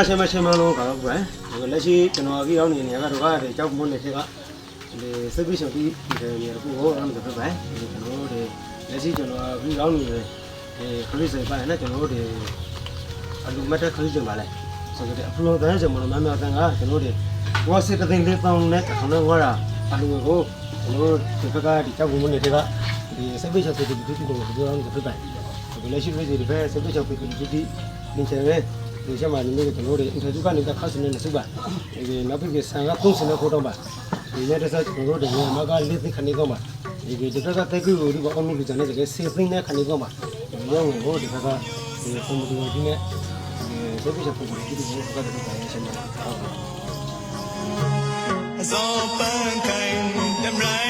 အရှင်မရှင်မလို့ကတော့ဗျာဒီလက်ရှိကျွန်တော်ကြီးရောက်နေနေကတော့ကဒီကြောက်မွန်းနေသေးကဒီစပိရှင်ပြီးဒီနေရာကိုဟောရမ်းတယ်ဗျာဒီကျွန်တော်တို့လက်ရှိကျွန်တော်ကြီးရောက်နေတယ်အဲခရစ်စတန်ပိုင်းနဲ့ကျွန်တော်တို့အလူမတ်ခရစ်စတန်ပါလေဆိုတော့အဖလိုတဲ့ကျွန်တော်များများတန်ကကျွန်တော်တို့ဝါစစ်တဲ့လေးပေါင်းနဲ့ခဏဝါရာအလူကိုကျွန်တော်တို့ဒီဘက်ကဒီကြောက်မွန်းနေသေးကဒီစပိရှင်ပြီးဒီဒီကိုပြောရမ်းတယ်ဗျာဒီလက်ရှိပြည်ဒီဘက်စပိရှင်ပြီးဒီဒီနေချင်တယ် ဒီချက်မှာနေနေကျွန်တော်တို့အင်တာဗျူးကနေခါစနေနေစုပါဒီနောက်ပြီးဆန်ကသုံးစနေဖို့တော့ပါဒီရက်တစ်ဆက်ကျွန်တော်တို့ဒီမကလေးသိခနေတော့ပါဒီဒီတစ်ခါတက်ကူဒီဘောအမှုလူကြတဲ့စေသိနေခနေတော့ပါဒီရောဟိုဒီခါကဒီကွန်မတီဒီနဲ့ဒီစေပိချက်ပုံဒီဒီကိုကတော့တိုင်းရှင်းနေတာဟုတ်ပါ As all mankind, them rhyme,